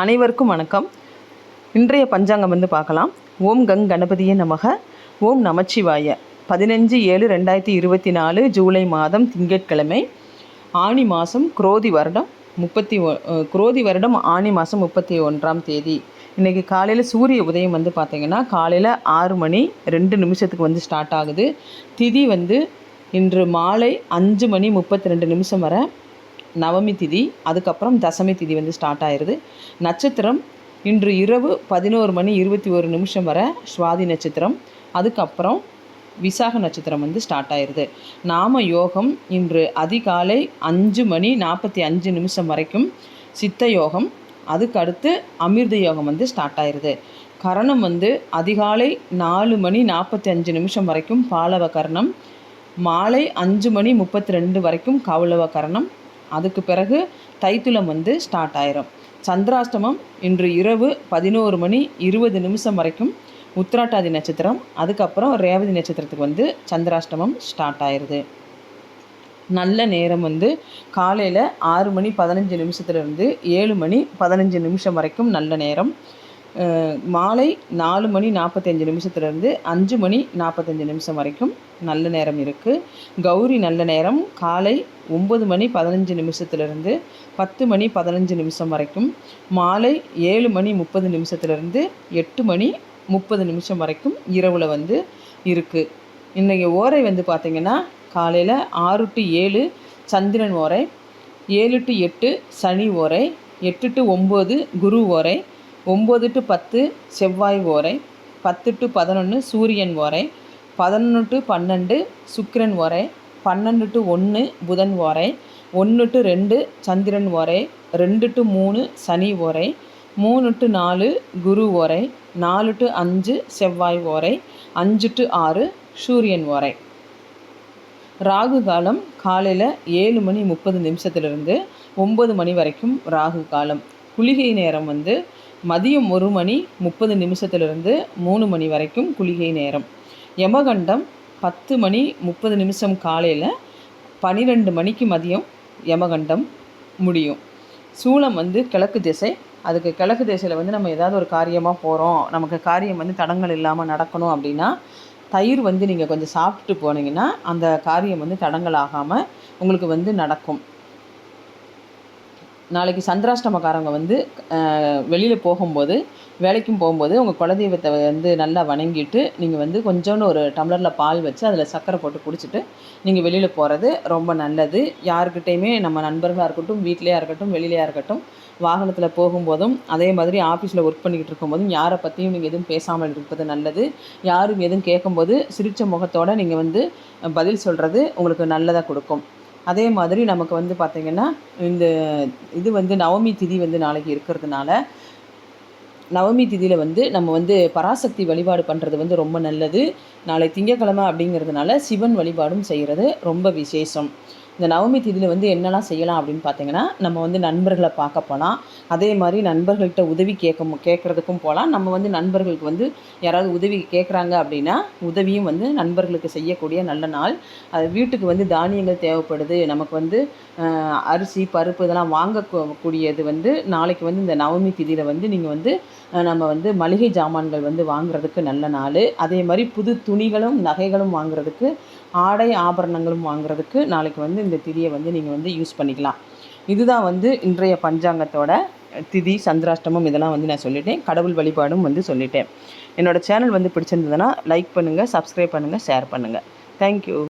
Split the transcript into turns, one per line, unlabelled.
அனைவருக்கும் வணக்கம். இன்றைய பஞ்சாங்கம் வந்து பார்க்கலாம். ஓம் கங் கணபதியே நமக. ஓம் நமச்சிவாய. பதினஞ்சு ஏழு ரெண்டாயிரத்தி இருபத்தி நாலு ஜூலை மாதம் திங்கட்கிழமை. ஆணி மாதம் குரோதி வருடம் முப்பத்தி ஒ குரோதி வருடம் ஆணி மாதம் முப்பத்தி ஒன்றாம் தேதி. இன்றைக்கி காலையில் சூரிய உதயம் வந்து பார்த்திங்கன்னா காலையில் ஆறு மணி ரெண்டு நிமிஷத்துக்கு வந்து ஸ்டார்ட் ஆகுது. திதி வந்து இன்று மாலை அஞ்சு மணி முப்பத்தி ரெண்டு நிமிஷம் வரை நவமி திதி அதுக்கப்புறம் தசமி திதி வந்து ஸ்டார்ட் ஆயிடுது நட்சத்திரம் இன்று இரவு பதினோரு மணி இருபத்தி ஒரு நிமிஷம் வரை சுவாதி நட்சத்திரம் அதுக்கப்புறம் விசாக நட்சத்திரம் வந்து ஸ்டார்ட் ஆயிடுது நாம யோகம் இன்று அதிகாலை அஞ்சு மணி நாற்பத்தி அஞ்சு நிமிஷம் வரைக்கும் சித்த யோகம் அதுக்கடுத்து அமிர்த யோகம் வந்து ஸ்டார்ட் ஆயிடுது கரணம் வந்து அதிகாலை நாலு மணி நாற்பத்தி அஞ்சு நிமிஷம் வரைக்கும் பாலவ கரணம் மாலை அஞ்சு மணி முப்பத்தி ரெண்டு வரைக்கும் கவுளவ கரணம் அதுக்கு பிறகு தைத்துலம் வந்து ஸ்டார்ட் ஆயிரும். சந்திராஷ்டமம் இன்று இரவு பதினோரு மணி இருபது நிமிஷம் வரைக்கும் உத்திராட்டாதி நட்சத்திரம் அதுக்கப்புறம் ரேவதி நட்சத்திரத்துக்கு வந்து சந்திராஷ்டமம் ஸ்டார்ட் ஆயிடுது நல்ல நேரம் வந்து காலையில் ஆறு மணி பதினஞ்சு நிமிஷத்துலேருந்து ஏழு மணி பதினஞ்சு நிமிஷம் வரைக்கும் நல்ல நேரம். மாலை நாலு மணி நாற்பத்தஞ்சு நிமிஷத்துலேருந்து அஞ்சு மணி நாற்பத்தஞ்சு நிமிஷம் வரைக்கும் நல்ல நேரம் இருக்குது கௌரி நல்ல நேரம். காலை ஒம்பது மணி பதினஞ்சு நிமிஷத்துலேருந்து பத்து மணி பதினஞ்சு நிமிஷம் வரைக்கும். மாலை ஏழு மணி முப்பது நிமிஷத்துலேருந்து எட்டு மணி முப்பது நிமிஷம் வரைக்கும் இரவில் வந்து இருக்குது இன்றைக்கி ஓரை வந்து பார்த்திங்கன்னா காலையில் ஆறு டு ஏழு சந்திரன் ஓரை ஏழு டு எட்டு சனி ஓரை எட்டு டு ஒம்பது குரு ஓரை ஒம்பது டு பத்து செவ்வாய் ஓரை பத்து டு பதினொன்று சூரியன் ஓரை பதினொன்று டு பன்னெண்டு சுக்கிரன் ஓரை பன்னெண்டு டு ஒன்று புதன் ஓரை ஒன்று டு ரெண்டு சந்திரன் ஓரை ரெண்டு டு மூணு சனி ஓரை மூணு டு நாலு குரு ஓரை நாலு டு அஞ்சு செவ்வாய் ஓரை அஞ்சு டு ஆறு சூரியன் ஓரை. ராகு காலம் காலையில் ஏழு மணி முப்பது நிமிஷத்துலேருந்து ஒம்பது மணி வரைக்கும் ராகு காலம். குளிகை நேரம் வந்து மதியம் ஒரு மணி முப்பது நிமிஷத்துலேருந்து மூணு மணி வரைக்கும் குளிகை நேரம். யமகண்டம் பத்து மணி முப்பது நிமிஷம் காலையில் பன்னிரெண்டு மணிக்கு மதியம் யமகண்டம் முடியும். சூளம் வந்து கிழக்கு திசை. அதுக்கு கிழக்கு திசையில் வந்து நம்ம ஏதாவது ஒரு காரியமாக போகிறோம் நமக்கு காரியம் வந்து தடங்கள் இல்லாமல் நடக்கணும் அப்படின்னா தயிர் வந்து நீங்கள் கொஞ்சம் சாப்பிட்டு போனீங்கன்னா அந்த காரியம் வந்து தடங்கள் ஆகாமல் உங்களுக்கு வந்து நடக்கும். நாளைக்கு சந்திராஷ்டமக்காரங்க வந்து வெளியில் போகும்போது வேலைக்கும் போகும்போது உங்கள் குலதெய்வத்தை வந்து நல்லா வணங்கிட்டு நீங்கள் வந்து கொஞ்சோண்டு ஒரு டம்ளரில் பால் வச்சு அதில் சர்க்கரை போட்டு குடிச்சிட்டு நீங்கள் வெளியில் போகிறது ரொம்ப நல்லது. யாருக்கிட்டேயுமே நம்ம நண்பர்களாக இருக்கட்டும் வீட்டிலையா இருக்கட்டும் வெளியிலையாக இருக்கட்டும் வாகனத்தில் போகும்போதும் அதே மாதிரி ஆஃபீஸில் ஒர்க் பண்ணிக்கிட்டு இருக்கும்போதும் யாரை பற்றியும் நீங்கள் எதுவும் பேசாமல் இருப்பது நல்லது. யாரும் எதுவும் கேட்கும்போது சிரித்த முகத்தோடு நீங்கள் வந்து பதில் சொல்கிறது உங்களுக்கு நல்லதாக கொடுக்கும். அதே மாதிரி நமக்கு வந்து பார்த்திங்கன்னா இந்த இது வந்து நவமி திதி வந்து நாளைக்கு இருக்கிறதுனால நவமி திதியில் வந்து நம்ம வந்து பராசக்தி வழிபாடு பண்ணுறது வந்து ரொம்ப நல்லது. நாளை திங்கக்கிழமை அப்படிங்கிறதுனால சிவன் வழிபாடும் செய்கிறது ரொம்ப விசேஷம். இந்த நவமி திதியில் வந்து என்னெல்லாம் செய்யலாம் அப்படின்னு பார்த்தீங்கன்னா நம்ம வந்து நண்பர்களை பார்க்க போகலாம் அதே மாதிரி நண்பர்கள்ட்ட உதவி கேட்க கேட்குறதுக்கும் போகலாம் நம்ம வந்து நண்பர்களுக்கு வந்து யாராவது உதவி கேட்குறாங்க அப்படின்னா உதவியும் வந்து நண்பர்களுக்கு செய்யக்கூடிய நல்ல நாள். அது வீட்டுக்கு வந்து தானியங்கள் தேவைப்படுது. நமக்கு வந்து அரிசி பருப்பு இதெல்லாம் வாங்கக்கூடியது வந்து நாளைக்கு வந்து இந்த நவமி திதியில் வந்து நீங்கள் வந்து நம்ம வந்து மளிகை ஜாமான்கள் வந்து வாங்குறதுக்கு நல்ல நாள். அதே மாதிரி புது துணிகளும் நகைகளும் வாங்குறதுக்கு ஆடை ஆபரணங்களும் வாங்குறதுக்கு நாளைக்கு வந்து இந்த திதியை வந்து நீங்கள் வந்து யூஸ் பண்ணிக்கலாம். இதுதான் வந்து இன்றைய பஞ்சாங்கத்தோட திதி சந்திராஷ்டமம் இதெல்லாம் வந்து நான் சொல்லிட்டேன். கடவுள் வழிபாடும் வந்து சொல்லிட்டேன். என்னோட சேனல் வந்து பிடிச்சிருந்ததுன்னா லைக் பண்ணுங்கள் சப்ஸ்கிரைப் பண்ணுங்கள் ஷேர் பண்ணுங்கள் தேங்க்யூ